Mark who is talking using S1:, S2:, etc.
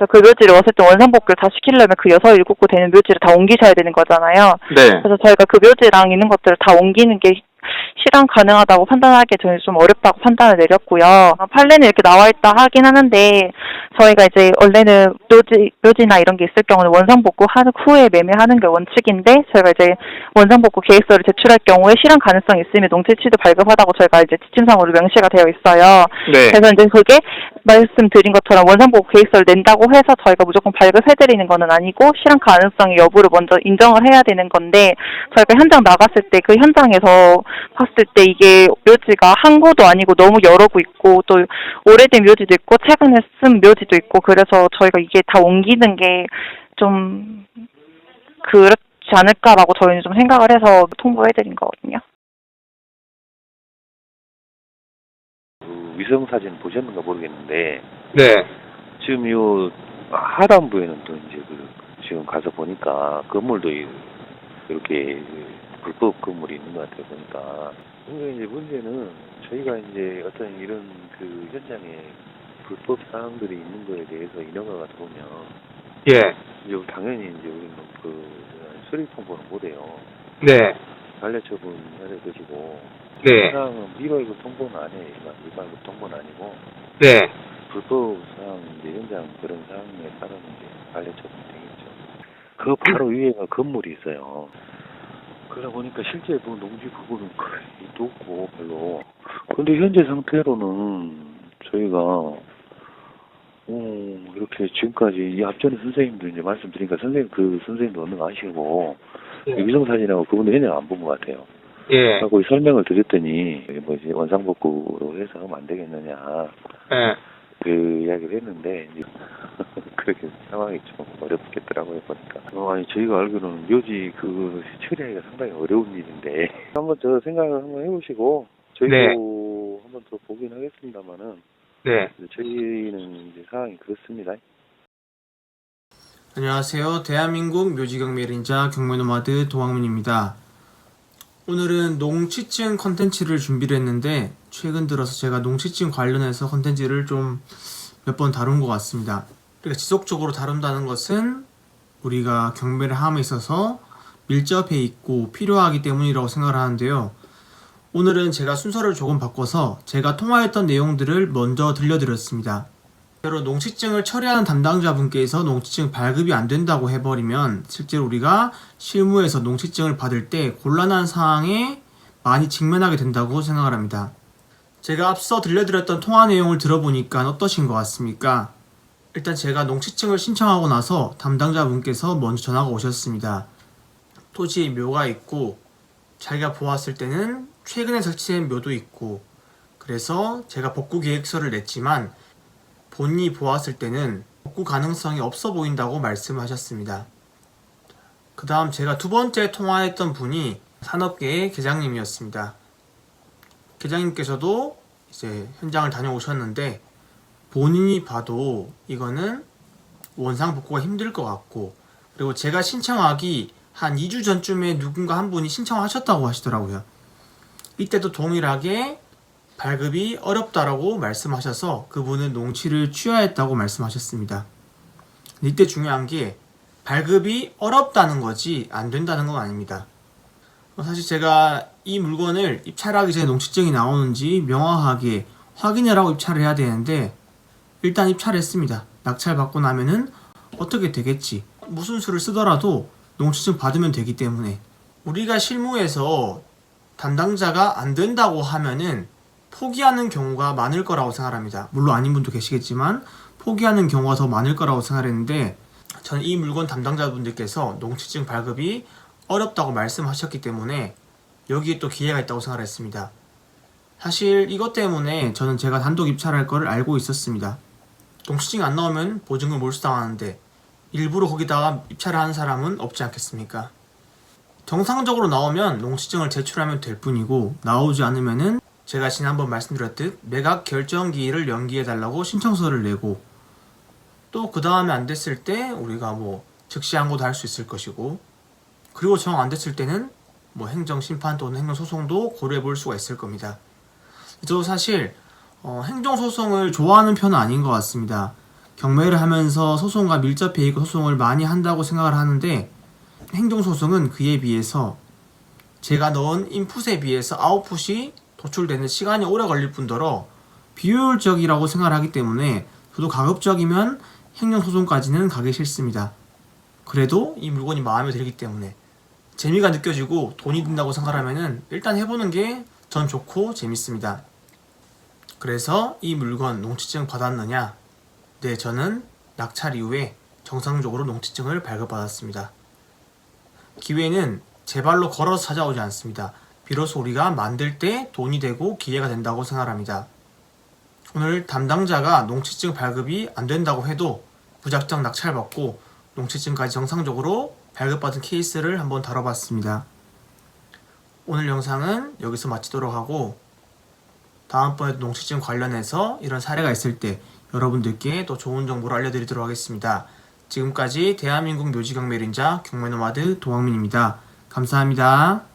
S1: 그래서 그 묘지를 어쨌든 원상복구를 다 시키려면 그 여섯 일곱 구 되는 묘지를 다 옮기셔야 되는 거잖아요.
S2: 네.
S1: 그래서 저희가 그 묘지랑 있는 것들을 다 옮기는 게 실현 가능하다고 판단하기에 저는 좀 어렵다고 판단을 내렸고요. 판례는 이렇게 나와 있다 하긴 하는데 저희가 이제 원래는 묘지, 묘지나 이런 게 있을 경우는 원상복구 한 후에 매매하는 게 원칙인데 저희가 이제 원상복구 계획서를 제출할 경우에 실현 가능성이 있으면 농지치도 발급하다고 저희가 이제 지침상으로 명시가 되어 있어요.
S2: 네.
S1: 그래서 이제 그게 말씀드린 것처럼 원상복구 계획서를 낸다고 해서 저희가 무조건 발급해드리는 거는 아니고 실현 가능성의 여부를 먼저 인정을 해야 되는 건데 저희가 현장 나갔을 때 그 현장에서 봤을 때 이게 묘지가 한 구도 아니고 너무 여러 구 있고 또 오래된 묘지도 있고 최근에 쓴 묘지도 있고 그래서 저희가 이게 다 옮기는 게 좀 그렇지 않을까라고 저희는 좀 생각을 해서 통보해드린 거거든요.
S3: 위성 사진 보셨는가 모르겠는데
S2: 네.
S3: 지금 요 하단부에는 또 이제 그 지금 가서 보니까 건물도 이- 이렇게 불법 건물이 있는 것 같아요 보니까 근데 이제 문제는 저희가 이제 어떤 이런 그 현장에 불법 사항들이 있는 거에 대해서 인허가가 들어오면
S2: 예.
S3: 이제 당연히 이제 우리는 그 수리 통보는 못해요
S2: 네.
S3: 반려 처분 해야 될 것이고
S2: 네.
S3: 사항은 미발급 통보는 안 해요 일반 미발급 통보는 아니고
S2: 네.
S3: 불법 사항 이제 현장 그런 사항에 따른 이제 반려처분 되겠죠. 그 바로 위에가 건물이 있어요. 그러다 보니까 실제 뭐 농지 부분은 거의 없고 별로. 근데 현재 상태로는 저희가 어, 이렇게 지금까지 이 앞전에 선생님도 이제 말씀드리니까 선생님 그 선생님도 어느 아시고
S2: 네.
S3: 위성 사진하고 그분도 현장 안 본 것 같아요.
S2: 예.
S3: 하고 설명을 드렸더니 이게 뭐지 원상복구로 해서 하면 안 되겠느냐.
S2: 예.
S3: 그 이야기를 했는데 이제 그렇게 상황이 좀 어렵겠더라고요 보니까 어, 아니 저희가 알기로는 묘지 그 처리하기가 상당히 어려운 일인데 한번 저 생각을 한번 해보시고 저희도
S2: 네.
S3: 한번 더 보긴 하겠습니다만은
S2: 네.
S3: 저희는 이제 상황이 그렇습니다.
S4: 안녕하세요. 대한민국 묘지경매인자 경매노마드 동학문입니다. 오늘은 농치증 컨텐츠를 준비를 했는데 최근 들어서 제가 농치증 관련해서 컨텐츠를 좀 몇 번 다룬 것 같습니다. 그러니까 지속적으로 다룬다는 것은 우리가 경매를 함에 있어서 밀접해 있고 필요하기 때문이라고 생각을 하는데요. 오늘은 제가 순서를 조금 바꿔서 제가 통화했던 내용들을 먼저 들려드렸습니다. 실제로 농취증을 처리하는 담당자분께서 농취증 발급이 안 된다고 해버리면 실제로 우리가 실무에서 농취증을 받을 때 곤란한 상황에 많이 직면하게 된다고 생각을 합니다. 제가 앞서 들려드렸던 통화 내용을 들어보니까 어떠신 것 같습니까? 일단 제가 농취증을 신청하고 나서 담당자분께서 먼저 전화가 오셨습니다. 토지에 묘가 있고 자기가 보았을 때는 최근에 설치된 묘도 있고 그래서 제가 복구 계획서를 냈지만 본인이 보았을 때는 복구 가능성이 없어 보인다고 말씀하셨습니다. 그 다음 제가 두 번째 통화했던 분이 산업계의 계장님이었습니다. 계장님께서도 이제 현장을 다녀오셨는데 본인이 봐도 이거는 원상 복구가 힘들 것 같고 그리고 제가 신청하기 한 2주 전쯤에 누군가 한 분이 신청하셨다고 하시더라고요. 이때도 동일하게 발급이 어렵다라고 말씀하셔서 그분은 농치를 취하했다고 말씀하셨습니다. 이때 중요한 게 발급이 어렵다는 거지 안 된다는 건 아닙니다. 어, 사실 제가 이 물건을 입찰하기 전에 농취증이 나오는지 명확하게 확인을 하고 입찰을 해야 되는데 일단 입찰했습니다. 낙찰 받고 나면은 어떻게 되겠지. 무슨 수를 쓰더라도 농취증 받으면 되기 때문에 우리가 실무에서 담당자가 안 된다고 하면은 포기하는 경우가 많을 거라고 생각합니다. 물론 아닌 분도 계시겠지만 포기하는 경우가 더 많을 거라고 생각했는데 저는 이 물건 담당자분들께서 농취증 발급이 어렵다고 말씀하셨기 때문에 여기에 또 기회가 있다고 생각했습니다. 사실 이것 때문에 저는 제가 단독 입찰할 거를 알고 있었습니다. 농취증 안 나오면 보증금 몰수당하는데 일부러 거기다가 입찰을 하는 사람은 없지 않겠습니까? 정상적으로 나오면 농취증을 제출하면 될 뿐이고 나오지 않으면은 제가 지난번 말씀드렸듯 매각 결정기일을 연기해 달라고 신청서를 내고 또 그 다음에 안 됐을 때 우리가 뭐 즉시 항고도 할 수 있을 것이고 그리고 정 안 됐을 때는 뭐 행정 심판 또는 행정 소송도 고려해 볼 수가 있을 겁니다. 저도 사실 어, 행정 소송을 좋아하는 편은 아닌 것 같습니다. 경매를 하면서 소송과 밀접해 있고 소송을 많이 한다고 생각을 하는데 행정 소송은 그에 비해서 제가 넣은 인풋에 비해서 아웃풋이 도출되는 시간이 오래 걸릴 뿐더러 비효율적이라고 생각을 하기 때문에 저도 가급적이면 행정소송까지는 가기 싫습니다. 그래도 이 물건이 마음에 들기 때문에 재미가 느껴지고 돈이 든다고 생각하면은 일단 해보는 게 전 좋고 재밌습니다. 그래서 이 물건 농취증 받았느냐? 네, 저는 낙찰 이후에 정상적으로 농취증을 발급받았습니다. 기회는 제 발로 걸어서 찾아오지 않습니다. 비로소 우리가 만들 때 돈이 되고 기회가 된다고 생각합니다. 오늘 담당자가 농취증 발급이 안 된다고 해도 무작정 낙찰받고 농취증까지 정상적으로 발급받은 케이스를 한번 다뤄봤습니다. 오늘 영상은 여기서 마치도록 하고 다음번에 농취증 관련해서 이런 사례가 있을 때 여러분들께 또 좋은 정보를 알려드리도록 하겠습니다. 지금까지 대한민국 묘지경매린자 경매노마드 동학민입니다. 감사합니다.